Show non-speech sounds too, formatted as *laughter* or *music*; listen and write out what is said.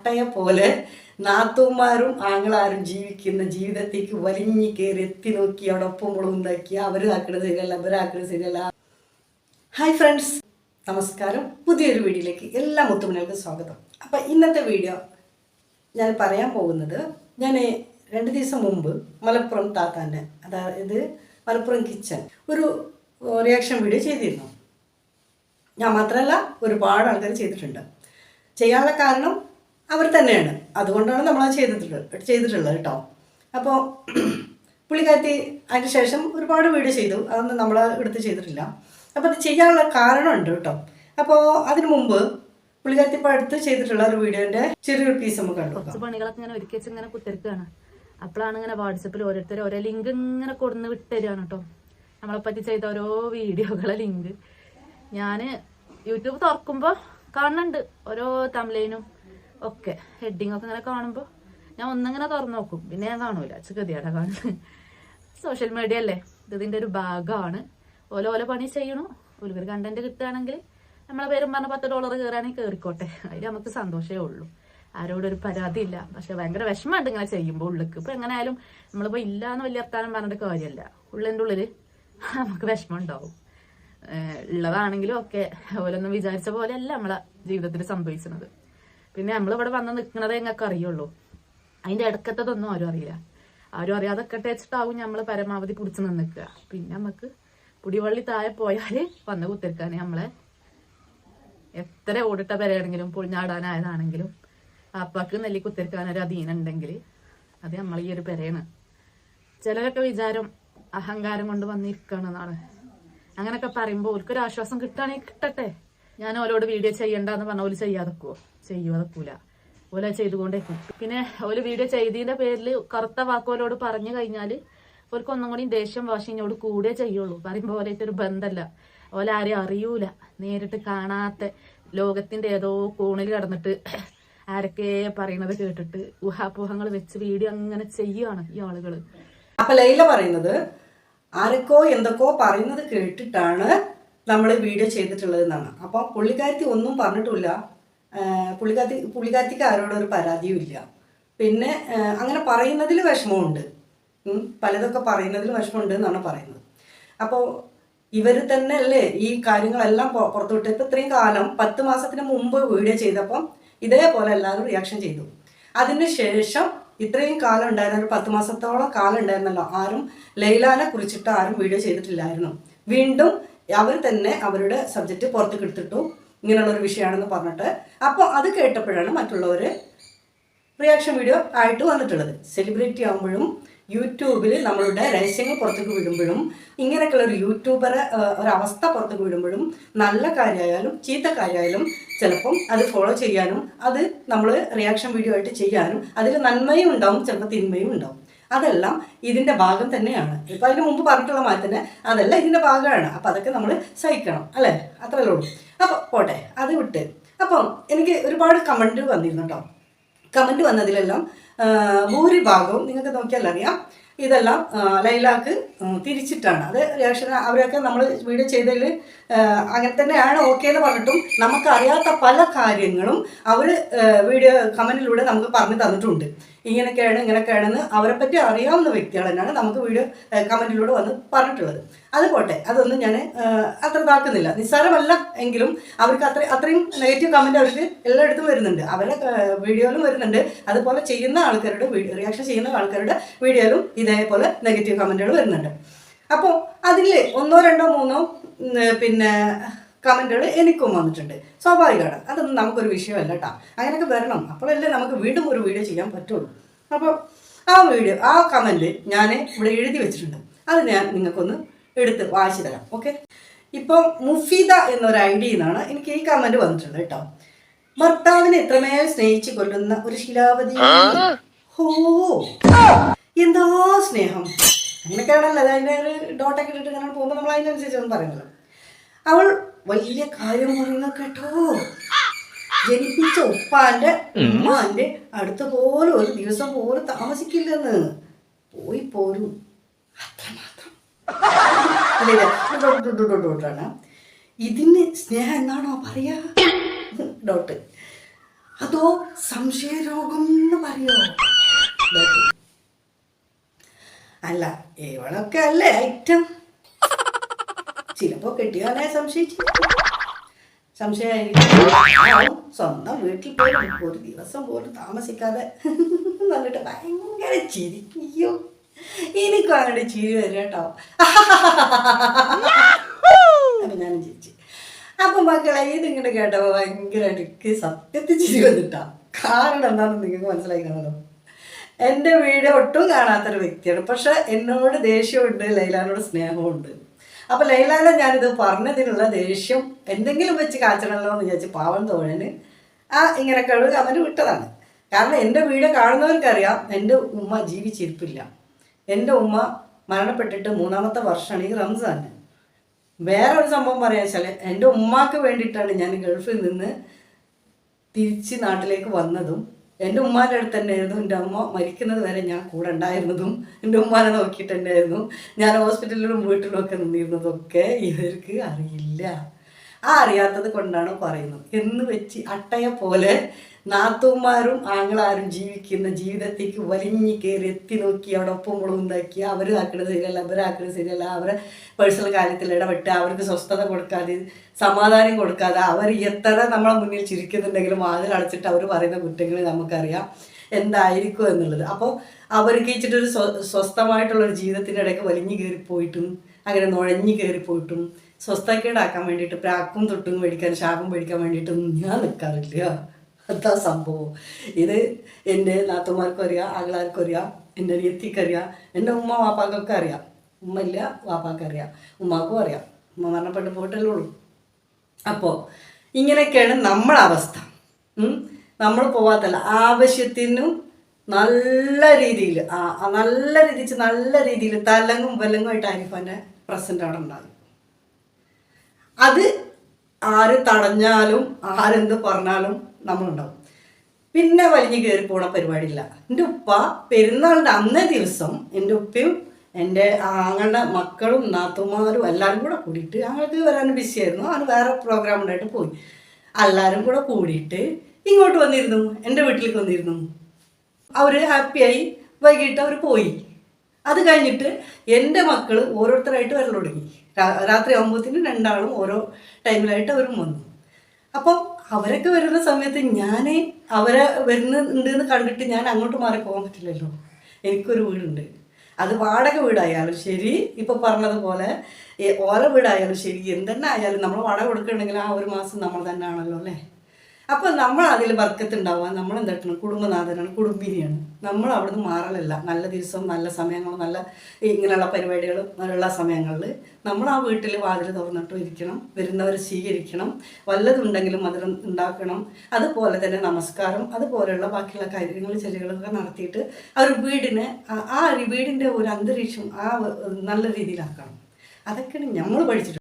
കോട്ടയെ പോലെ നാത്തൂമാരും ആങ്ങളാരും ജീവിക്കുന്ന ജീവിതത്തേക്ക് വലിഞ്ഞു കയറി എത്തി നോക്കി അവിടെ ഒപ്പം മുളകുണ്ടാക്കി അവർ ആക്കണത് ശരിയല്ല ഇവരാക്കണത് ശരിയല്ല ഹായ് ഫ്രണ്ട്സ് നമസ്കാരം. പുതിയൊരു വീഡിയോയിലേക്ക് എല്ലാ മുത്തുമണികൾക്കും സ്വാഗതം. അപ്പം ഇന്നത്തെ വീഡിയോ ഞാൻ പറയാൻ പോകുന്നത് ഞാൻ രണ്ട് ദിവസം മുമ്പ് മലപ്പുറം താത്താന്റെ അതായത് മലപ്പുറം കിച്ചൺ ഒരു റിയാക്ഷൻ വീഡിയോ ചെയ്തിരുന്നു. ഞാൻ മാത്രമല്ല ഒരുപാട് ആൾക്കാർ ചെയ്തിട്ടുണ്ട്. ചെയ്യാനുള്ള കാരണം അവർ തന്നെയാണ്. അതുകൊണ്ടാണ് നമ്മൾ അത് ചെയ്തിട്ടുള്ളത് ചെയ്തിട്ടുള്ളത് കേട്ടോ. അപ്പോൾ പുള്ളിക്കാരത്തി അതിന് ശേഷം ഒരുപാട് വീഡിയോ ചെയ്തു. അതൊന്നും നമ്മൾ എടുത്ത് ചെയ്തിട്ടില്ല. അപ്പോൾ അത് ചെയ്യാനുള്ള കാരണമുണ്ട് കേട്ടോ. അപ്പോൾ അതിനു മുമ്പ് പുള്ളിക്കാരത്തി ഇപ്പോൾ അടുത്ത് ചെയ്തിട്ടുള്ള ഒരു വീഡിയോന്റെ ചെറിയൊരു പീസ് നമുക്ക് കണ്ടു പണികളൊക്കെ ഇങ്ങനെ ഒരുക്കി ഇങ്ങനെ കുത്തിരിക്കുകയാണ് അപ്പോഴാണ് ഇങ്ങനെ വാട്സപ്പിൽ ഓരോരുത്തർ ഓരോ ലിങ്ക് ഇങ്ങനെ കൊടുന്ന് വിട്ടുതരികയാണ് കേട്ടോ. നമ്മളെ പറ്റി ചെയ്ത ഓരോ വീഡിയോകളെ ലിങ്ക്. ഞാൻ യൂട്യൂബ് തുറക്കുമ്പോൾ കാണുന്നുണ്ട് ഓരോ തമിഴനും ഒക്കെ ഹെഡിങ് ഒക്കെ ഇങ്ങനെ കാണുമ്പോൾ ഞാൻ ഒന്നിങ്ങനെ തുറന്നു നോക്കും. പിന്നെ ഞാൻ കാണൂല. ഗതിയാടെ കാണുന്നത്. സോഷ്യൽ മീഡിയ അല്ലേ? ഇത് ഇതിന്റെ ഒരു ഭാഗമാണ്. ഓല ഓല പണി ചെയ്യണു. ഒരു കണ്ടന്റ് കിട്ടുകയാണെങ്കിൽ നമ്മളെ പേരും പറഞ്ഞ പത്ത് ഡോളർ കയറാണെങ്കിൽ കയറിക്കോട്ടെ അതിൽ നമുക്ക് സന്തോഷമേ ഉള്ളൂ. ആരോടൊരു ഒരു പരാതി ഇല്ല പക്ഷെ ഭയങ്കര വിഷമമുണ്ട് ഇങ്ങനെ ചെയ്യുമ്പോൾ ഉള്ളിക്ക്. ഇപ്പൊ എങ്ങനെയായാലും നമ്മളിപ്പോ ഇല്ല എന്ന് വലിയ വർത്താനം പറഞ്ഞിട്ട് കാര്യമല്ല ഉള്ളിന്റെ ഉള്ളിൽ നമുക്ക് വിഷമം ഉണ്ടാവും ഉള്ളതാണെങ്കിലും ഒക്കെ ഓരോന്നും വിചാരിച്ച പോലെയല്ല നമ്മളെ ജീവിതത്തിൽ സംഭവിക്കുന്നത് പിന്നെ നമ്മളിവിടെ വന്ന് നിൽക്കണതേ ഞങ്ങൾക്ക് അറിയുള്ളൂ. അതിന്റെ ഇടക്കത്തതൊന്നും ആരും അറിയില്ല. ആരും അറിയാതെ വെച്ചിട്ടാവും നമ്മൾ പരമാവധി പിടിച്ച് നിന്നിക്കുക. പിന്നെ നമുക്ക് പുടിവള്ളി താഴെ പോയാൽ വന്ന് കുത്തിരിക്കാൻ നമ്മളെ എത്ര ഓടിട്ട പെരയാണെങ്കിലും പൊളിഞ്ഞാടാനായതാണെങ്കിലും അപ്പാക്ക് നെല്ലി കുത്തിരിക്കാൻ ഒരു അധീനം അത് നമ്മൾ ഈ ഒരു പെരയാണ്. ചിലരൊക്കെ വിചാരം അഹങ്കാരം കൊണ്ട് വന്നിരിക്കണമെന്നാണ് അങ്ങനൊക്കെ പറയുമ്പോൾ ഓൽക്കൊരു ആശ്വാസം കിട്ടുകയാണെങ്കിൽ കിട്ടട്ടെ. ഞാൻ ഓലോട് വീഡിയോ ചെയ്യണ്ടെന്ന് പറഞ്ഞ ഓൽ ചെയ്യാതെക്കുവോ ചെയ്യോ അതൊക്കൂല ഓല ചെയ്തുകൊണ്ടേ പിന്നെ ഓൽ വീഡിയോ ചെയ്തതിന്റെ പേരിൽ കറുത്ത വാക്കോലോട് പറഞ്ഞു കഴിഞ്ഞാൽ ഓർക്ക് ഒന്നും കൂടി ദേഷ്യം വാശിനോട് കൂടെ ചെയ്യുള്ളൂ. പറയുമ്പോൾ ഓലായിട്ട് ഒരു ബന്ധമല്ല ഓല ആരെയും അറിയൂല. നേരിട്ട് കാണാത്ത ലോകത്തിന്റെ ഏതോ കോണിൽ കിടന്നിട്ട് ആരൊക്കെ പറയണത് കേട്ടിട്ട് ഊഹാപോഹങ്ങൾ വെച്ച് വീഡിയോ അങ്ങനെ ചെയ്യുകയാണ് ഈ ആളുകൾ അപ്പൊ ലൈല പറയുന്നത് ആരൊക്കോ എന്തൊക്കെയോ പറയുന്നത് കേട്ടിട്ടാണ് നമ്മൾ വീഡിയോ ചെയ്തിട്ടുള്ളത് എന്നാണ്. അപ്പോൾ പുള്ളിക്കാരത്തി ഒന്നും പറഞ്ഞിട്ടില്ല. പുള്ളിക്കാരത്തി പുള്ളിക്കാരത്തിക്ക് ആരോടും പരാതിയും ഇല്ല. പിന്നെ അങ്ങനെ പറയുന്നതിൽ വിഷമമുണ്ട്. പലതൊക്കെ പറയുന്നതിൽ വിഷമമുണ്ട് എന്നാണ് പറയുന്നത്. അപ്പോൾ ഇവർ തന്നെ അല്ലേ ഈ കാര്യങ്ങളെല്ലാം പുറത്തുവിട്ട് ഇപ്പം ഇത്രയും കാലം പത്ത് മാസത്തിന് മുമ്പ് വീഡിയോ ചെയ്തപ്പം ഇതേപോലെ എല്ലാവരും റിയാക്ഷൻ ചെയ്തു. അതിന് ശേഷം ഇത്രയും കാലം ഉണ്ടായിരുന്ന ഒരു പത്ത് മാസത്തോളം കാലം ഉണ്ടായിരുന്നല്ലോ. ആരും ലൈലാനെ കുറിച്ചിട്ട് ആരും വീഡിയോ ചെയ്തിട്ടില്ലായിരുന്നു. വീണ്ടും അവർ തന്നെ അവരുടെ സബ്ജക്റ്റ് പുറത്തേക്ക് ഇങ്ങനെയുള്ള ഒരു വിഷയമാണെന്ന് പറഞ്ഞിട്ട്. അപ്പോൾ അത് കേട്ടപ്പോഴാണ് മറ്റുള്ളവർ റിയാക്ഷൻ വീഡിയോ ആയിട്ട് വന്നിട്ടുള്ളത്. സെലിബ്രിറ്റി ആകുമ്പോഴും യൂട്യൂബിൽ നമ്മളുടെ രഹസ്യങ്ങൾ പുറത്തേക്ക് വിടുമ്പോഴും ഇങ്ങനെയൊക്കെയുള്ള ഒരു യൂട്യൂബറെ ഒരവസ്ഥ പുറത്തേക്ക് വിടുമ്പോഴും നല്ല കാര്യമായാലും ചീത്ത കാര്യമായാലും ചിലപ്പം അത് ഫോളോ ചെയ്യാനും അത് നമ്മൾ റിയാക്ഷൻ വീഡിയോ ആയിട്ട് ചെയ്യാനും അതിൽ നന്മയും ഉണ്ടാവും ചിലപ്പോൾ തിന്മയും ഉണ്ടാവും. അതെല്ലാം ഇതിന്റെ ഭാഗം തന്നെയാണ്. ഇപ്പം അതിന് മുമ്പ് പറഞ്ഞിട്ടുള്ള മാതിരി തന്നെ അതെല്ലാം ഇതിന്റെ ഭാഗമാണ്. അപ്പം അതൊക്കെ നമ്മൾ സഹിക്കണം അല്ലേ? അത്രയല്ലേ ഉള്ളൂ. അപ്പോൾ പോട്ടെ അത് വിട്ട്. അപ്പം എനിക്ക് ഒരുപാട് കമന്റ് വന്നിരുന്നു കേട്ടോ കമന്റ് വന്നതിലെല്ലാം ഭൂരിഭാഗവും നിങ്ങൾക്ക് നോക്കിയാൽ അറിയാം. ഇതെല്ലാം ലൈലാക്ക് തിരിച്ചിട്ടാണ്. അത് റിയാക്ഷൻ അവരൊക്കെ നമ്മൾ വീഡിയോ ചെയ്തതിൽ അങ്ങനെ തന്നെയാണ് ഓക്കെ എന്ന് പറഞ്ഞിട്ടും നമുക്കറിയാത്ത പല കാര്യങ്ങളും അവർ വീഡിയോ കമന്റിലൂടെ നമുക്ക് പറഞ്ഞു തന്നിട്ടുണ്ട്. ഇങ്ങനെയൊക്കെയാണ് ഇങ്ങനെയൊക്കെയാണെന്ന് അവരെ പറ്റി അറിയാവുന്ന വ്യക്തികൾ തന്നെയാണ് നമുക്ക് വീഡിയോ കമന്റിലൂടെ വന്ന് പറഞ്ഞിട്ടുള്ളത്. അത് പോട്ടെ അതൊന്നും ഞാൻ അത്ര ഇതാക്കുന്നില്ല. നിസ്സാരമല്ല എങ്കിലും അവർക്ക് അത്ര അത്രയും നെഗറ്റീവ് കമന്റ് അവർക്ക് എല്ലായിടത്തും വരുന്നുണ്ട്. അവരെ വീഡിയോയിലും വരുന്നുണ്ട്. അതുപോലെ ചെയ്യുന്ന ആൾക്കാരുടെ റിയാക്ഷൻ ചെയ്യുന്ന ആൾക്കാരുടെ വീഡിയോയിലും ഇതേപോലെ നെഗറ്റീവ് കമന്റുകൾ വരുന്നുണ്ട്. അപ്പോൾ അതിൽ ഒന്നോ രണ്ടോ മൂന്നോ പിന്നെ കമന്റുകൾ എനിക്കും വന്നിട്ടുണ്ട്. സ്വാഭാവികമാണ്. അതൊന്നും നമുക്കൊരു വിഷയമല്ല കേട്ടോ അങ്ങനെയൊക്കെ വരണം. അപ്പോഴല്ലേ നമുക്ക് വീണ്ടും ഒരു വീഡിയോ ചെയ്യാൻ പറ്റുള്ളൂ. അപ്പോൾ ആ വീഡിയോ ആ കമന്റ് ഞാൻ ഇവിടെ എഴുതി വെച്ചിട്ടുണ്ട്. അത് ഞാൻ നിങ്ങൾക്കൊന്ന് എടുത്ത് വായിച്ചു തരാം. ഓക്കെ? ഇപ്പോൾ മുഫീദ എന്നൊരു ഐ ഡിയിൽ നിന്നാണ് എനിക്ക് ഈ കമന്റ് വന്നിട്ടുണ്ട് കേട്ടോ ഭർത്താവിനെ എത്രമേൽ സ്നേഹിച്ച് കൊല്ലുന്ന ഒരു ശിലാവതി? ഹോ. എന്താ സ്നേഹം? അങ്ങനെയൊക്കെയാണല്ലോ. അതിന്റെ ഒരു ഡോട്ടൊക്കെ ഇട്ടിട്ട് ഇങ്ങനെ പോകുമ്പോൾ നമ്മൾ അതിനനുസരിച്ചൊന്നും പറയുന്നത് അവൾ വലിയ കാര്യം പറയുന്ന കേട്ടോ. ജനിപ്പിച്ച ഉപ്പാന്റെ ഉമ്മാന്റെ അടുത്ത പോലും ഒരു ദിവസം പോലും താമസിക്കില്ലെന്ന്. പോയി പോരും. അത്രമാത്രം. ഡോട്ടാണ് ഇതിന് സ്നേഹം എന്നാണോ പറയാ? ഡോട്ട് അതോ സംശയരോഗം എന്ന് പറയോ? അല്ല ഇവളൊക്കെ അല്ലേ ഐറ്റം? ചിലപ്പോ കെട്ടിയവനെ സംശയിച്ചു? സംശയമായിരിക്കും. സ്വന്തം വീട്ടിൽ പോയി ഒരു ദിവസം പോലും താമസിക്കാതെ *laughs* വന്നിട്ട് ഭയങ്കര ചിരിക്കോ. എനിക്കും അങ്ങോട്ട് ചിരി വരും കേട്ടോ. *laughs* അപ്പൊ ഞാനും ചിരിച്ചു. അപ്പൊ മക്കളെ ഇതിങ്ങനെ കേട്ടപ്പോ ഭയങ്കര എനിക്ക് സത്യത്തിൽ ചിരി വന്നിട്ടാ. കാരണം എന്താണെന്ന് നിങ്ങൾക്ക് മനസ്സിലായി കാണണം എന്റെ വീട് ഒട്ടും കാണാത്തൊരു വ്യക്തിയാണ്. പക്ഷെ എന്നോട് ദേഷ്യമുണ്ട് ലൈലാനോട് സ്നേഹമുണ്ട്. അപ്പോൾ ലൈലാലെ ഞാനിത് പറഞ്ഞതിനുള്ള ദേഷ്യം എന്തെങ്കിലും വെച്ച് കാച്ചണമല്ലോ എന്ന് വിചാരിച്ച് പാവം തോഴന് ആ ഇങ്ങനെ കഴുകുക അവന് വിട്ടതാണ്. കാരണം എന്റെ വീഡിയോ കാണുന്നവർക്കറിയാം എന്റെ ഉമ്മ ജീവിച്ചിരിപ്പില്ല. എന്റെ ഉമ്മ മരണപ്പെട്ടിട്ട് മൂന്നാമത്തെ വർഷമാണ് ഈ റംസാൻ വേറെ ഒരു സംഭവം പറയാ വെച്ചാൽ എന്റെ ഉമ്മാക്ക് വേണ്ടിയിട്ടാണ് ഞാൻ ഗൾഫിൽ നിന്ന് തിരിച്ച് നാട്ടിലേക്ക് വന്നതും എന്റെ ഉമ്മാന്റെ അടുത്ത് തന്നെയായിരുന്നു. എന്റെ അമ്മ മരിക്കുന്നത് വരെ ഞാൻ കൂടെ ഉണ്ടായിരുന്നതും എന്റെ ഉമ്മാനെ നോക്കിയിട്ട് തന്നെയായിരുന്നു. ഞാൻ ഹോസ്പിറ്റലിലും വീട്ടിലും ഒക്കെ നിന്നിരുന്നതൊക്കെ ഇവർക്ക് അറിയില്ല. ആ അറിയാത്തത് കൊണ്ടാണ് പറയുന്നത്. എന്ന് വെച്ച് അട്ടയെ പോലെ നാത്തൂന്മാരും ആങ്ങളാരും ജീവിക്കുന്ന ജീവിതത്തേക്ക് വലിഞ്ഞു കയറി എത്തി നോക്കി അവിടെ ഒപ്പം മുളകുണ്ടാക്കി അവർ ആക്കുന്നത് ശരിയല്ല അവരാക്കുന്നത് ശരിയല്ല. അവരെ പേഴ്സണൽ കാര്യത്തിൽ ഇടപെട്ട് അവർക്ക് സ്വസ്ഥത കൊടുക്കാതെ സമാധാനം കൊടുക്കാതെ അവർ എത്ര നമ്മളെ മുന്നിൽ ചിരിക്കുന്നുണ്ടെങ്കിലും വാതിൽ അടച്ചിട്ട് അവർ പറയുന്ന കുറ്റങ്ങൾ നമുക്കറിയാം എന്തായിരിക്കും എന്നുള്ളത്. അപ്പോൾ അവർക്ക് ഇച്ചിട്ടൊരു സ്വ സ്വസ്ഥമായിട്ടുള്ളൊരു ജീവിതത്തിന്റെ ഇടയ്ക്ക് വലിഞ്ഞു കയറിപ്പോയിട്ടും അങ്ങനെ നുഴഞ്ഞു കയറിപ്പോയിട്ടും സ്വസ്ഥക്കേടാക്കാൻ വേണ്ടിയിട്ട് പ്രാക്കും തൊട്ടും മേടിക്കാൻ ശാപം മേടിക്കാൻ വേണ്ടിയിട്ടൊന്നും ഞാൻ നിൽക്കാറില്ല അതാ സംഭവം? ഇത് എന്റെ നാത്തുമാർക്കും അറിയാം ആകളാർക്കും അറിയാം എന്റെ അനിയത്തിക്ക് അറിയാം എന്റെ ഉമ്മ വാപ്പാക്കൊക്കെ അറിയാം ഉമ്മ ഇല്ല വാപ്പാക്ക് അറിയാം ഉമ്മാക്കും അറിയാം. ഉമ്മ മരണപ്പെട്ട് പോയിട്ടല്ലേ ഉള്ളൂ. അപ്പോൾ ഇങ്ങനെയൊക്കെയാണ് നമ്മളെ അവസ്ഥ. നമ്മൾ പോവാത്തല്ല ആവശ്യത്തിനും നല്ല രീതിയിൽ ആ നല്ല രീതിയിൽ നല്ല രീതിയിൽ തലങ്ങും വെല്ലങ്ങുമായിട്ട് ആരിഫാന്റെ പ്രസന്റ് അവിടെ ഉണ്ടാകും. അത് ആര് തടഞ്ഞാലും ആരെന്ത് പറഞ്ഞാലും നമ്മളുണ്ടാവും. പിന്നെ വലിഞ്ഞു കയറി പോണ പരിപാടിയില്ല. എന്റെ ഉപ്പ പെരുന്നാളിന്റെ അന്നേ ദിവസം എന്റെ ഉപ്പയും എന്റെ ആങ്ങളുടെ മക്കളും നാത്തുമാരും എല്ലാവരും കൂടെ കൂടിയിട്ട് ഞങ്ങൾക്ക് വരാൻ ബിസിയായിരുന്നു അവന് വേറെ പ്രോഗ്രാം ഉണ്ടായിട്ട് പോയി. എല്ലാവരും കൂടെ കൂടിയിട്ട് ഇങ്ങോട്ട് വന്നിരുന്നു. എന്റെ വീട്ടിലേക്ക് വന്നിരുന്നു. അവർ ഹാപ്പിയായി വൈകിട്ട് അവർ പോയി. അത് കഴിഞ്ഞിട്ട് എന്റെ മക്കൾ ഓരോരുത്തരായിട്ട് വരൽ തുടങ്ങി. രാത്രി ആകുമ്പോഴത്തേനും രണ്ടാളും ഓരോ ടൈമിലായിട്ട് അവരും വന്നു. അപ്പോൾ അവരൊക്കെ വരുന്ന സമയത്ത് ഞാൻ അവരെ വരുന്നുണ്ട് എന്ന് കണ്ടിട്ട് ഞാൻ അങ്ങോട്ട് മാറി പോകാൻ പറ്റില്ലല്ലോ. എനിക്കൊരു വീടുണ്ട്. അത് വാടക വീടായാലും ശരി ഇപ്പൊ പറഞ്ഞതുപോലെ ഓല വീടായാലും ശരി എന്തെന്നെ ആയാലും നമ്മൾ വാടക കൊടുക്കണമെങ്കിൽ ആ ഒരു മാസം നമ്മൾ തന്നെ ആണല്ലോ അല്ലേ? അപ്പൊ നമ്മൾ അതിൽ വർക്കത്തുണ്ടാവുക. നമ്മൾ എന്താക്കണം കുടുംബനാഥനാണ് കുടുംബിനിയാണ്. നമ്മൾ അവിടുന്ന് മാറലല്ല. നല്ല ദിവസം നല്ല സമയങ്ങൾ നല്ല ഇങ്ങനെയുള്ള പരിപാടികൾ ഉള്ള സമയങ്ങളിൽ നമ്മൾ ആ വീട്ടിൽ വാതിൽ തുറന്നിട്ട് ഇരിക്കണം. വരുന്നവർ സ്വീകരിക്കണം. വല്ലതുണ്ടെങ്കിലും മധുരം ഉണ്ടാക്കണം. അതുപോലെ തന്നെ നമസ്കാരം അതുപോലെയുള്ള ബാക്കിയുള്ള കാര്യങ്ങൾ ചെല്ലുകളൊക്കെ നടത്തിയിട്ട് ആ ഒരു വീടിനെ ആ ഒരു വീടിന്റെ ഒരു അന്തരീക്ഷം ആ നല്ല രീതിയിലാക്കണം. അതൊക്കെയാണ് നമ്മൾ പഠിച്ചിട്ടുള്ളത്.